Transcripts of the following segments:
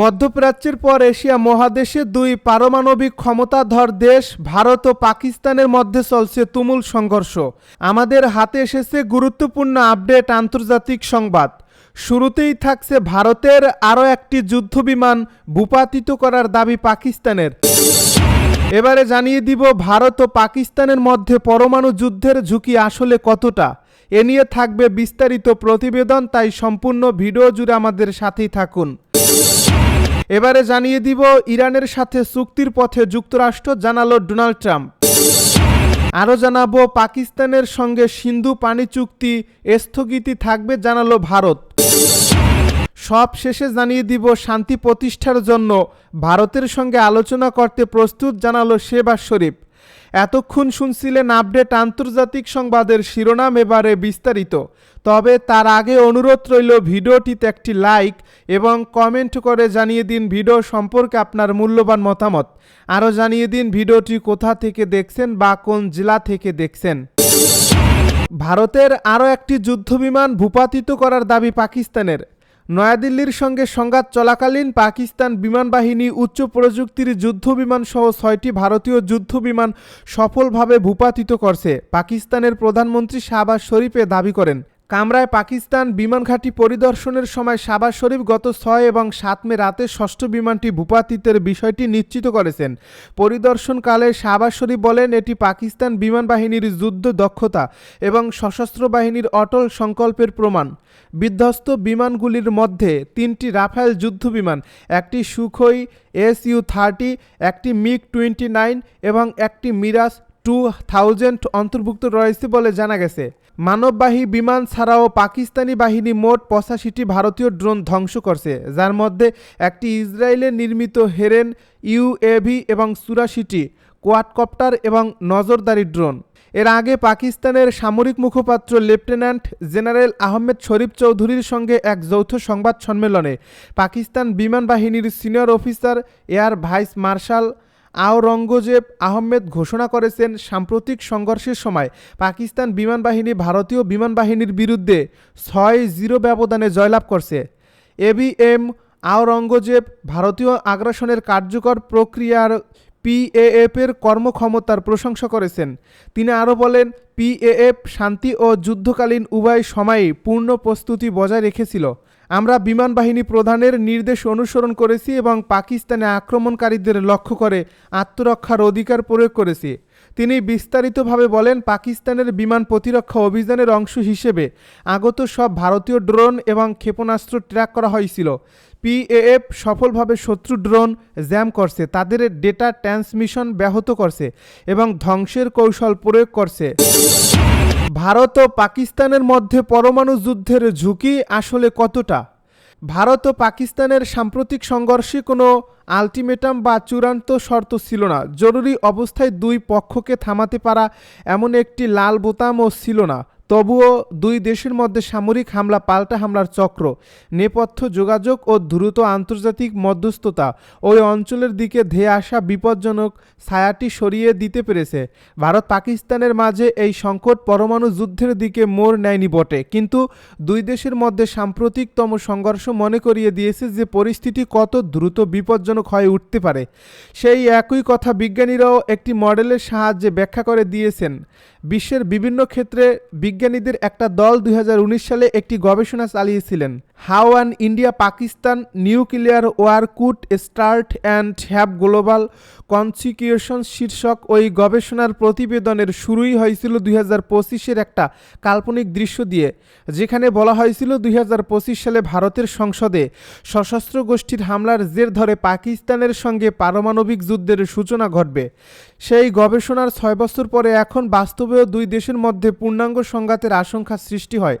মধ্যপ্রাচ্যের পর এশিয়া মহাদেশে দুই পারমাণবিক ক্ষমতাধর দেশ, ভারত ও পাকিস্তানের মধ্যে চলছে তুমুল সংঘর্ষ। আমাদের হাতে এসেছে গুরুত্বপূর্ণ আপডেট আন্তর্জাতিক সংবাদ। শুরুতেই থাকছে ভারতের আরও একটি যুদ্ধবিমান ভূপাতিত করার দাবি পাকিস্তানের। এবারে জানিয়ে দিব, ভারত ও পাকিস্তানের মধ্যে পরমাণু যুদ্ধের ঝুঁকি আসলে কতটা? এ নিয়ে থাকবে বিস্তারিত প্রতিবেদন, তাই সম্পূর্ণ ভিডিও জুড়ে আমাদের সাথেই থাকুন। এবারে জানিয়ে দিব ইরানের সাথে চুক্তির পথে যুক্তরাষ্ট্র জানালো ডোনাল্ড ট্রাম্প। আরও জানাব, পাকিস্তানের সঙ্গে সিন্ধু পানি চুক্তি স্থগিতি থাকবে জানালো ভারত। সব শেষে জানিয়ে দিব, শান্তি প্রতিষ্ঠার জন্য ভারতের সঙ্গে আলোচনা করতে প্রস্তুত জানালো শেবাজ শরীফ। এতক্ষণ শুনছিলেন আপডেট আন্তর্জাতিক সংবাদের শিরোনাম, এবারে বিস্তারিত। তবে তার আগে অনুরোধ রইল ভিডিওটিতে একটি লাইক এবং কমেন্ট করে জানিয়ে দিন ভিডিও সম্পর্কে আপনার মূল্যবান মতামত। আরও জানিয়ে দিন ভিডিওটি কোথা থেকে দেখছেন বা কোন জেলা থেকে দেখছেন। ভারতের আরও একটি যুদ্ধবিমান ভূপাতিত করার দাবি পাকিস্তানের। নয়াদিল্লির সঙ্গে সংঘাত চলাকালীন পাকিস্তান বিমান বাহিনী উচ্চ প্রযুক্তির যুদ্ধবিমান সহ ছয়টি ভারতীয় যুদ্ধবিমান সফলভাবে ভূপাতিত করছে, পাকিস্তানের প্রধানমন্ত্রী শাহবাজ শরীফে দাবি করেন। কামরায় পাকিস্তান বিমান ঘাঁটি পরিদর্শনের সময় শাহবাজ শরীফ গত ছয় এবং সাত মে রাতে ষষ্ঠ বিমানটি ভূপাতিতের বিষয়টি নিশ্চিত করেছেন। পরিদর্শনকালে শাহবাজ শরীফ বলেন, এটি পাকিস্তান বিমান বাহিনীর যুদ্ধ দক্ষতা এবং সশস্ত্র বাহিনীর অটল সংকল্পের প্রমাণ। বিধ্বস্ত বিমানগুলির মধ্যে তিনটি রাফায়েল যুদ্ধ বিমান, একটি সুখই এস ইউ থার্টি, একটি মিগ টোয়েন্টি নাইন এবং একটি মিরাজ টু থাউজেন্ড অন্তর্ভুক্ত রয়েছে বলে জানা গেছে। মানববাহী বিমান ছাড়াও পাকিস্তানি বাহিনী মোট পঁচাশিটি ভারতীয় ড্রোন ধ্বংস করছে, যার মধ্যে একটি ইসরায়েলের নির্মিত হেরেন ইউএভি এবং চুরাশিটি কোয়াডকপ্টার এবং নজরদারি ড্রোন। এর আগে পাকিস্তানের সামরিক মুখপাত্র লেফটেন্যান্ট জেনারেল আহমেদ শরীফ চৌধুরীর সঙ্গে এক যৌথ সংবাদ সম্মেলনে পাকিস্তান বিমান বাহিনীর senior officer, air vice marshal Aurangzeb Ahmed ঘোষণা করেছেন, সাম্প্রতিক সংঘর্ষের সময় পাকিস্তান বিমান বাহিনী ভারতীয় বিমান বাহিনীর বিরুদ্ধে ছয় জিরো ব্যবধানে জয়লাভ করছে। এবিএম আওরঙ্গজেব ভারতীয় আগ্রাসনের কার্যকর প্রক্রিয়ার পিএএফ এর কর্মক্ষমতার প্রশংসা করেছেন। তিনি আরও বলেন পিএএফ শান্তি ও যুদ্ধকালীন উভয় সময়েই পূর্ণ প্রস্তুতি বজায় রেখেছিল। আমরা বিমান বাহিনী প্রধানের নির্দেশ অনুসরণ করেছি এবং পাকিস্তানে আক্রমণকারীদের লক্ষ্য করে আত্মরক্ষার অধিকার প্রয়োগ করেছি। তিনি বিস্তারিতভাবে বলেন, পাকিস্তানের বিমান প্রতিরক্ষা অভিযানের অংশ হিসেবে আগত সব ভারতীয় ড্রোন এবং ক্ষেপণাস্ত্র ট্র্যাক করা হয়েছিল। পিএএফ সফলভাবে শত্রু ড্রোন জ্যাম করছে, তাদের ডেটা ট্রান্সমিশন ব্যাহত করছে এবং ধ্বংসের কৌশল প্রয়োগ করছে। ভারত ও পাকিস্তানের মধ্যে পরমাণু যুদ্ধের ঝুঁকি আসলে কতটা? ভারত ও পাকিস্তানের সাম্প্রতিক সংঘর্ষে কোনো আলটিমেটাম বা চূড়ান্ত শর্ত ছিল না। জরুরি অবস্থায় দুই পক্ষকে থামাতে পারা এমন একটি লাল বোতামও ছিল না। তবুও দুই দেশের মধ্যে সামরিক হামলা, পাল্টা হামলার চক্র, নেপথ্য যোগাযোগ ও দ্রুত আন্তর্জাতিক মধ্যস্থতা ওই অঞ্চলের দিকে ধেয়ে আসা বিপজ্জনক ছায়াটি সরিয়ে দিতে পেরেছে। ভারত পাকিস্তানের মাঝে এই সংকট পরমাণু যুদ্ধের দিকে মোড় নেয়নি বটে, কিন্তু দুই দেশের মধ্যে সাম্প্রতিকতম সংঘর্ষ মনে করিয়ে দিয়েছে যে পরিস্থিতি কত দ্রুত বিপজ্জনক হয়ে উঠতে পারে। সেই একই কথা বিজ্ঞানীরাও একটি মডেলের সাহায্যে ব্যাখ্যা করে দিয়েছেন। বিশ্বের বিভিন্ন ক্ষেত্রে বিজ্ঞানীদের একটা দল দুই হাজার উনিশ সালে একটি গবেষণা চালিয়েছিলেন। How an India Pakistan nuclear war could start and have global consequences শীর্ষক ওই গবেষণার প্রতিবেদনের শুরুই হয়েছিল দুই হাজার পঁচিশের একটা কাল্পনিক দৃশ্য দিয়ে, যেখানে বলা হয়েছিল দুই হাজার পঁচিশ সালে ভারতের সংসদে সশস্ত্র গোষ্ঠীর হামলার জের ধরে পাকিস্তানের সঙ্গে পারমাণবিক যুদ্ধের সূচনা ঘটবে। সেই গবেষণার ছয় বছর পরে এখন বাস্তবেও দুই দেশের মধ্যে পূর্ণাঙ্গ সংঘাতের আশঙ্কা সৃষ্টি হয়।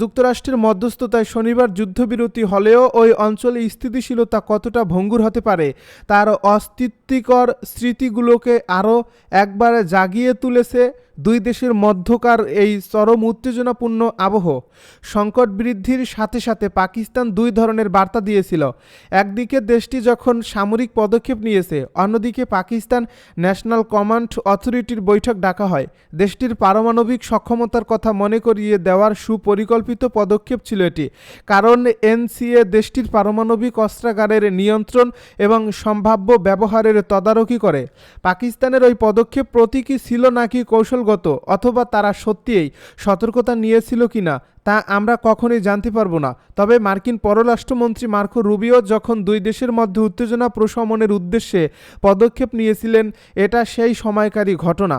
যুক্তরাষ্ট্রের মধ্যস্থতায় শনিবার যুদ্ধবিরতি হলেও ওই অঞ্চলে স্থিতিশীলতা কতটা ভঙ্গুর হতে পারে, তার অস্তিত্বিকর স্মৃতিগুলোকে আরও একবার জাগিয়ে তুলেছে দুই দেশের মধ্যকার এই চরম উত্তেজনাপূর্ণ আবহ। সংকট বৃদ্ধির সাথে সাথে পাকিস্তান দুই ধরনের বার্তা দিয়েছিল। একদিকে দেশটি যখন সামরিক পদক্ষেপ নিয়েছে, অন্যদিকে পাকিস্তান ন্যাশনাল কমান্ড অথরিটির বৈঠক ডাকা হয়। দেশটির পারমাণবিক সক্ষমতার কথা মনে করিয়ে দেওয়ার সুপরিকল্পিত পদক্ষেপ ছিল এটি। কারণ এনসিএ দেশটির পারমাণবিক অস্ত্রাগারের নিয়ন্ত্রণ এবং সম্ভাব্য ব্যবহারের তদারকি করে। পাকিস্তানের ওই পদক্ষেপ প্রতীকী ছিল নাকি কৌশলগত অথবা তারা সত্যিই সতর্কতা নিয়েছিল কিনা তা আমরা কখনোই জানতে পারব না। তবে মার্কিন পররাষ্ট্রমন্ত্রী মার্কো রুবিও যখন দুই দেশের মধ্যে উত্তেজনা প্রশমনের উদ্দেশ্যে পদক্ষেপ নিয়েছিলেন, এটা সেই সময়কারী ঘটনা।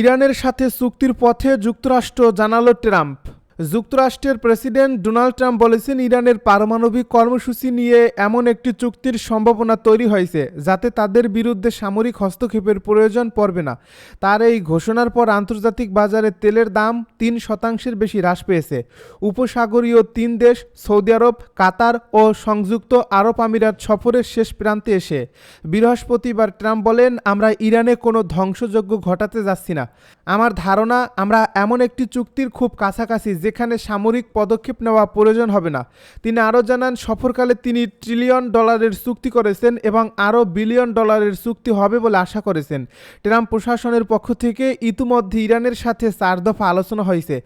ইরানের সাথে চুক্তির পথে যুক্তরাষ্ট্র জানালো ট্রাম্প। যুক্তরাষ্ট্রের প্রেসিডেন্ট ডোনাল্ড ট্রাম্প বলেছেন ইরানের পারমাণবিক কর্মসূচি নিয়ে এমন একটি চুক্তির সম্ভাবনা তৈরি হয়েছে, যাতে তাদের বিরুদ্ধে সামরিক হস্তক্ষেপের প্রয়োজন পড়বে না। তার এই ঘোষণার পর আন্তর্জাতিক বাজারে তেলের দাম তিন শতাংশের বেশি হ্রাস পেয়েছে। উপসাগরীয় তিন দেশ, সৌদি আরব, কাতার ও সংযুক্ত আরব আমিরাত সফরের শেষ প্রান্তে এসে। বৃহস্পতিবার ট্রাম্প বলেন, আমরা ইরানে কোনো ধ্বংসযজ্ঞ ঘটাতে যাচ্ছি না। আমার ধারণা, আমরা এমন একটি চুক্তির খুব কাছাকাছি যেখানে সামরিক পদক্ষেপ নেওয়া প্রয়োজন হবে না। তিনি আরও জানান, সফরকালে তিনি ট্রিলিয়ন ডলারের চুক্তি করেছেন এবং আরও বিলিয়ন ডলারের চুক্তি হবে বলে আশা করেছেন। ট্রাম্প প্রশাসনের পক্ষ থেকে ইতিমধ্যে ইরানের সাথে চার দফা আলোচনা হয়েছে।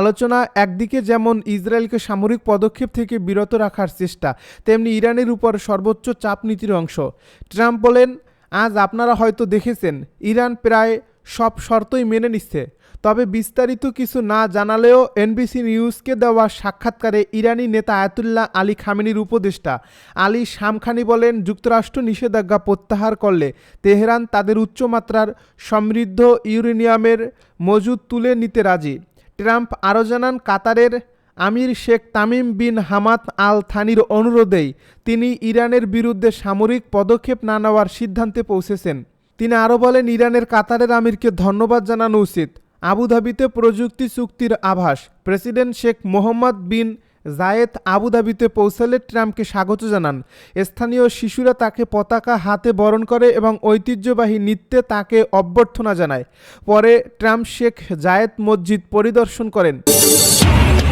আলোচনা একদিকে যেমন ইসরায়েলকে সামরিক পদক্ষেপ থেকে বিরত রাখার চেষ্টা, তেমনি ইরানের উপর সর্বোচ্চ চাপ নীতির অংশ। ট্রাম্প বলেন, আজ আপনারা হয়তো দেখেছেন, ইরান প্রায় সব শর্তই মেনে নিচ্ছে। তবে বিস্তারিত কিছু না জানালেও এনবিসি নিউজকে দেওয়া সাক্ষাৎকারে ইরানি নেতা আয়াতুল্লাহ আলী খামেনির উপদেষ্টা আলী শামখানি বলেন, যুক্তরাষ্ট্র নিষেধাজ্ঞা প্রত্যাহার করলে তেহরান তাদের উচ্চমাত্রার সমৃদ্ধ ইউরেনিয়ামের মজুদ তুলে নিতে রাজি। ট্রাম্প আরও জানান, কাতারের আমির Sheikh Tamim bin Hamad Al থানির অনুরোধেই তিনি ইরানের বিরুদ্ধে সামরিক পদক্ষেপ না নেওয়ার সিদ্ধান্তে পৌঁছেছেন। তিনি আরও বলেন, ইরানের কাতারের আমিরকে ধন্যবাদ জানানো উচিত। আবুধাবিতে প্রযুক্তি চুক্তির আভাস। President Sheikh Mohammed bin Zayed আবুধাবিতে পৌঁছালে ট্রাম্পকে স্বাগত জানান। স্থানীয় শিশুরা তাকে পতাকা হাতে বরণ করে এবং ঐতিহ্যবাহী নৃত্যে তাকে অভ্যর্থনা জানায়। পরে ট্রাম্প শেখ জায়েদ মসজিদ পরিদর্শন করেন।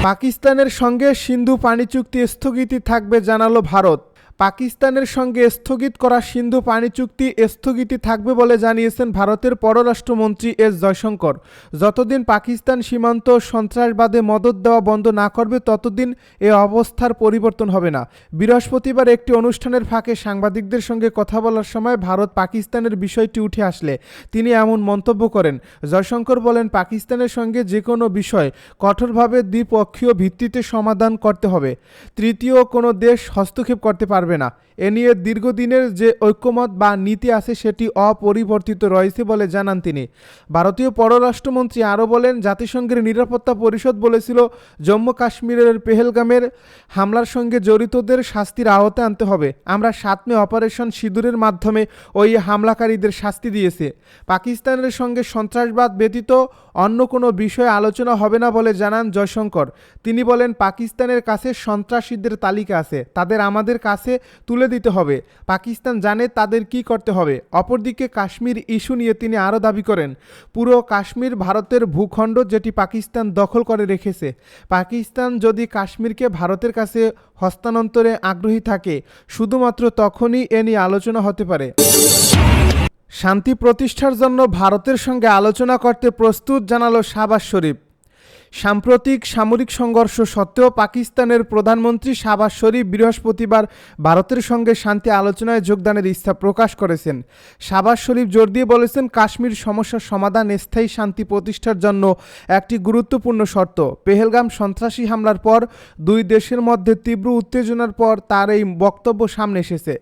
পাকিস্তানের সঙ্গে সিন্ধু পানি চুক্তি স্থগিতই থাকবে জানালো ভারত। পাকিস্তানের সঙ্গে স্থগিত করা সিন্ধু পানি চুক্তি স্থগিতই থাকবে বলে জানিয়েছেন ভারতের পররাষ্ট্রমন্ত্রী এস জয়শঙ্কর। যতদিন পাকিস্তান সীমান্ত সন্ত্রাসবাদে মদত দেওয়া বন্ধ না করবে, ততদিন এ অবস্থার পরিবর্তন হবে না। বৃহস্পতিবার একটি অনুষ্ঠানের ফাঁকে সাংবাদিকদের সঙ্গে কথা বলার সময় ভারত পাকিস্তানের বিষয়টি উঠে আসলে। তিনি এমন মন্তব্য করেন, জয়শঙ্কর বলেন, পাকিস্তানের সঙ্গে যে কোনো বিষয় কঠোরভাবে দ্বিপক্ষীয় ভিত্তিতে সমাধান করতে হবে। তৃতীয় কোনো দেশ হস্তক্ষেপ করতে পারবে না। এ নিয়ে দীর্ঘদিনের যে ঐক্যমত বা নীতি আছে সেটি অপরিবর্তিত রয়েছে বলে জানান তিনি। ভারতীয় পররাষ্ট্রমন্ত্রী আরও বলেন, জাতিসংঘের নিরাপত্তা পরিষদ বলেছিল, জম্মু কাশ্মীরের পেহেলগামের হামলার সঙ্গে জড়িতদের শাস্তির আওতায় আনতে হবে। আমরা সাত মে অপারেশন সিঁদুরের মাধ্যমে ওই হামলাকারীদের শাস্তি দিয়েছে। পাকিস্তানের সঙ্গে সন্ত্রাসবাদ ব্যতীত অন্য কোনো বিষয়ে আলোচনা হবে না বলে জানান জয়শঙ্কর। তিনি বলেন, পাকিস্তানের কাছে সন্ত্রাসীদের তালিকা আছে। তাদের আমাদের কাছে তুলে দিতে হবে। পাকিস্তান জানে তাদের কি করতে হবে। অপরদিকে কাশ্মীর ইস্যু নিয়ে তিনি আরও দাবি করেন, পুরো কাশ্মীর ভারতের ভূখণ্ড যেটি পাকিস্তান দখল করে রেখেছে। পাকিস্তান যদি কাশ্মীরকে ভারতের কাছে হস্তান্তরে আগ্রহী থাকে, শুধুমাত্র তখনই এ নিয়ে আলোচনা হতে পারে। শান্তি প্রতিষ্ঠার জন্য ভারতের সঙ্গে আলোচনা করতে প্রস্তুত জানালো শাহবাজ শরীফ। সাম্প্রতিক সামরিক সংঘর্ষ সত্ত্বেও পাকিস্তানের প্রধানমন্ত্রী শাহবাজ শরীফ বৃহস্পতিবার ভারতের সঙ্গে শান্তি আলোচনায় যোগদানের ইচ্ছা প্রকাশ করেছেন। শাহবাজ শরীফ জোর দিয়ে বলেছেন, কাশ্মীর সমস্যার সমাধান স্থায়ী শান্তি প্রতিষ্ঠার জন্য একটি গুরুত্বপূর্ণ শর্ত। পেহেলগাম সন্ত্রাসী হামলার পর দুই দেশের মধ্যে তীব্র উত্তেজনার পর তার এই বক্তব্য সামনে এসেছে।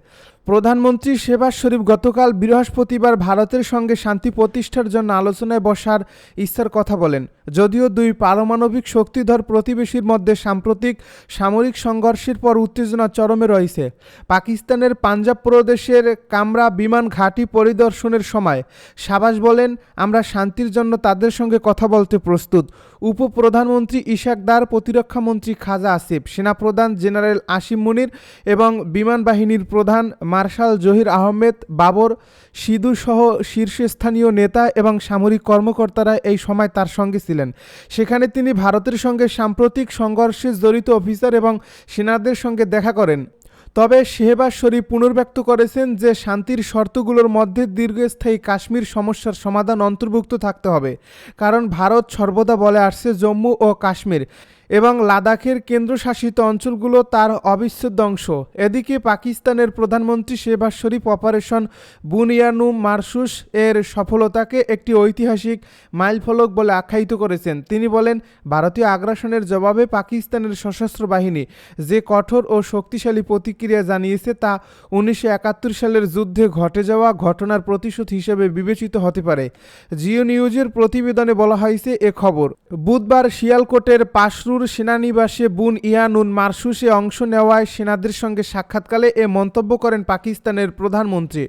প্রধানমন্ত্রী শেবাজ শরীফ গতকাল বৃহস্পতিবার ভারতের সঙ্গে শান্তি প্রতিষ্ঠার জন্য আলোচনায় বসার ইচ্ছার কথা বলেন। যদিও দুই পারমাণবিক শক্তিধর প্রতিবেশীর মধ্যে সাম্প্রতিক সামরিক সংঘর্ষের পর উত্তেজনা চরমে রয়েছে। পাকিস্তানের পাঞ্জাব প্রদেশের কামরা বিমান ঘাঁটি পরিদর্শনের সময় সাবাস বলেন, আমরা শান্তির জন্য তাদের সঙ্গে কথা বলতে প্রস্তুত। উপপ্রধানমন্ত্রী ইশাকদার প্রতিরক্ষামন্ত্রী খাজা আসিফ, সেনাপ্রধান জেনারেল আসিম মুনির এবং বিমান বাহিনীর প্রধান মার্শাল জহির আহমেদ, বাবর, সিধু সহ শীর্ষস্থানীয় নেতা এবং সামরিক কর্মকর্তারা এই সময় তার সঙ্গে ছিলেন। সেখানে তিনি ভারতের সঙ্গে সাম্প্রতিক সংঘর্ষে জড়িত অফিসার এবং সেনাদের সঙ্গে দেখা করেন। তবে শেহবাজ শরীফ পুনর্ব্যক্ত করেছেন যে শান্তির শর্তগুলোর মধ্যে দীর্ঘস্থায়ী কাশ্মীর সমস্যার সমাধান অন্তর্ভুক্ত থাকতে হবে, কারণ ভারত সর্বদা বলে আসছে জম্মু ও কাশ্মীর। এবং লাদাখের কেন্দ্রশাসিত অঞ্চলগুলো তার অবিচ্ছেদ্য অংশ। এদিকে পাকিস্তানের প্রধানমন্ত্রী শেহবাজ শরীফ অপারেশন বুনিয়ানু মারসুস এর সফলতাকে একটি ঐতিহাসিক মাইলফলক বলে আখ্যায়িত করেছেন। তিনি বলেন, ভারতীয় আগ্রাসনের জবাবে পাকিস্তানের সশস্ত্র বাহিনী যে কঠোর ও শক্তিশালী প্রতিক্রিয়া জানিয়েছে তা উনিশশো একাত্তর সালের যুদ্ধে ঘটে যাওয়া ঘটনার প্রতিশোধ হিসেবে বিবেচিত হতে পারে। জিও নিউজের প্রতিবেদনে বলা হয়েছে এ খবর। বুধবার শিয়ালকোটের পাশরুর সেনানিবাসে বুন ইয়ানুন মারসুসে অংশ নেওয়ায় সেনাদের সঙ্গে সাক্ষাৎকালে এ মন্তব্য করেন পাকিস্তানের প্রধানমন্ত্রী।